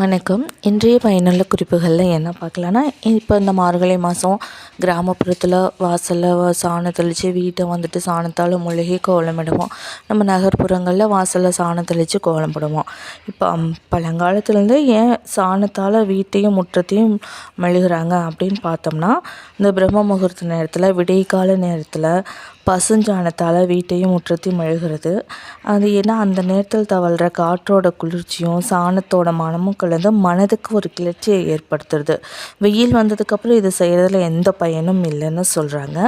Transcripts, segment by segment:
வணக்கம். இன்றைய பயனுள்ள குறிப்புகளில் என்ன பார்க்கலான்னா இப்போ இந்த மார்கழி மாதம் கிராமப்புறத்தில் வாசலில் சாணம் தெளித்து வீட்டை வந்துட்டு சாணத்தால் மொழுகி கோலமிடுவோம் நம்ம நகர்ப்புறங்களில் வாசலில் சாணம் தெளித்து கோலம் போடுவோம். இப்போ பழங்காலத்துலேருந்து ஏன் சாணத்தால் வீட்டையும் முற்றத்தையும் மெழுகிறாங்க அப்படின்னு பார்த்தோம்னா இந்த பிரம்ம முகூர்த்த நேரத்தில் விடைக்கால நேரத்தில் பசுஞ்சாணத்தால் வீட்டையும் முற்றத்தையும் மெழுகிறது அது ஏன்னா அந்த நேரத்தில் தவழ்கிற காற்றோட குளிர்ச்சியும் சாணத்தோட மனமும் கலந்து மனதுக்கு ஒரு கிளர்ச்சியை ஏற்படுத்துறது. வெயில் வந்ததுக்கப்புறம் இது செய்கிறதுல எந்த பயனும் இல்லைன்னு சொல்கிறாங்க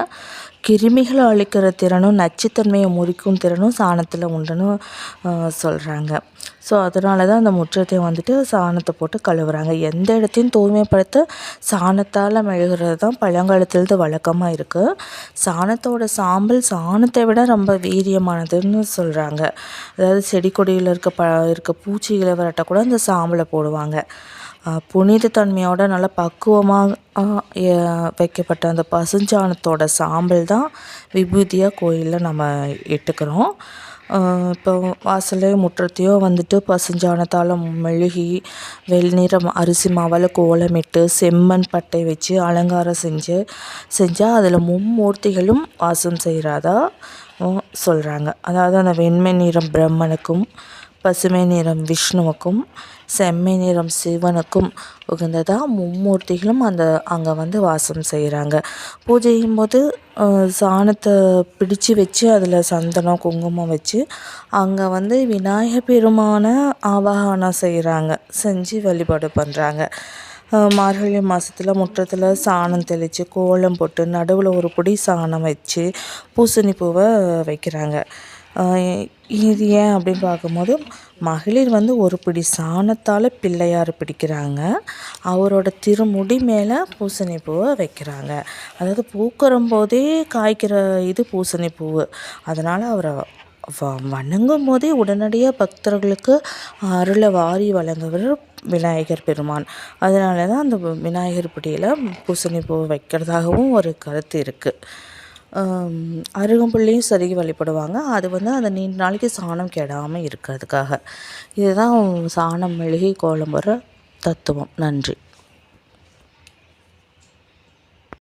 கிருமிகளை அழிக்கிற திறனும் நச்சுத்தன்மையை முறிக்கும் திறனும் சாணத்தில் உண்டுன்னு சொல்கிறாங்க ஸோ அதனால தான் அந்த முற்றத்தை வந்துட்டு சாணத்தை போட்டு கழுவுறாங்க. எந்த இடத்தையும் தூய்மைப்படுத்த சாணத்தால் மெழுகிறது தான் பழங்காலத்துலேருந்து வழக்கமாக இருக்குது சாணத்தோட சாம்பல் சாணத்தை விட ரொம்ப வீரியமானதுன்னு சொல்கிறாங்க அதாவது செடி கொடியில் இருக்க ப இருக்க பூச்சிகளை விரட்ட கூட அந்த சாம்பலை போடுவாங்க. புனித தன்மையோட நல்லா பக்குவமாக வைக்கப்பட்ட அந்த பசுஞ்சாணத்தோட சாம்பல் தான் விபூதியாக கோயிலில் நம்ம இட்டுக்கிறோம். இப்போ வாசலையும் முற்றத்தையோ வந்துட்டு பசுஞ்சாணத்தால் மெழுகி வெள்நிறம் அரிசி மாவால் கோலமிட்டு செம்மண் பட்டை வச்சு அலங்காரம் செஞ்சு செஞ்சால் அதில் மும்மூர்த்திகளும் வாசம் செய்கிறதா சொல்கிறாங்க அதாவது அந்த வெண்மை நிறம் பிரம்மனுக்கும் பசுமை நிறம் விஷ்ணுவுக்கும் செம்மை நிறம் சிவனுக்கும் உகந்ததாக மும்மூர்த்திகளும் அந்த அங்கே வந்து வாசம் செய்கிறாங்க பூஜையும் போது சாணத்தை பிடிச்சு வச்சு அதில் சந்தனம் குங்குமம் வச்சு அங்கே வந்து விநாயகர் பெருமான ஆவாகனம் செய்கிறாங்க செஞ்சு வழிபாடு பண்ணுறாங்க மார்கழி மாதத்துல முற்றத்தில் சாணம் தெளித்து கோலம் போட்டு நடுவில் ஒரு பொடி சாணம் வச்சு பூசணி பூவை வைக்கிறாங்க. இது ஏன் அப்படின்னு பார்க்கும்போது மகளிர் வந்து ஒரு பிடி சாணத்தால் பிள்ளையார் பிடிக்கிறாங்க. அவரோட திருமுடி மேலே பூசணி பூவை வைக்கிறாங்க. அதாவது பூக்கிறம் போதே காய்க்கிற இது பூசணி பூவு அதனால் அவரை வ வணங்கும் போதே உடனடியாக பக்தர்களுக்கு அருளை வாரி வழங்குவர் விநாயகர் பெருமான். அதனால தான் அந்த விநாயகர் பிடியில் பூசணி பூ வைக்கிறதாகவும் ஒரு கருத்து இருக்குது அருகம்புல்லையும் செருகி வழிபடுவாங்க. அது வந்து அந்த நீண்ட நாளைக்கு சாணம் கெடாமல் இருக்கிறதுக்காக. இதுதான் சாணம் மெழுகி கோலம் போடுற தத்துவம். நன்றி.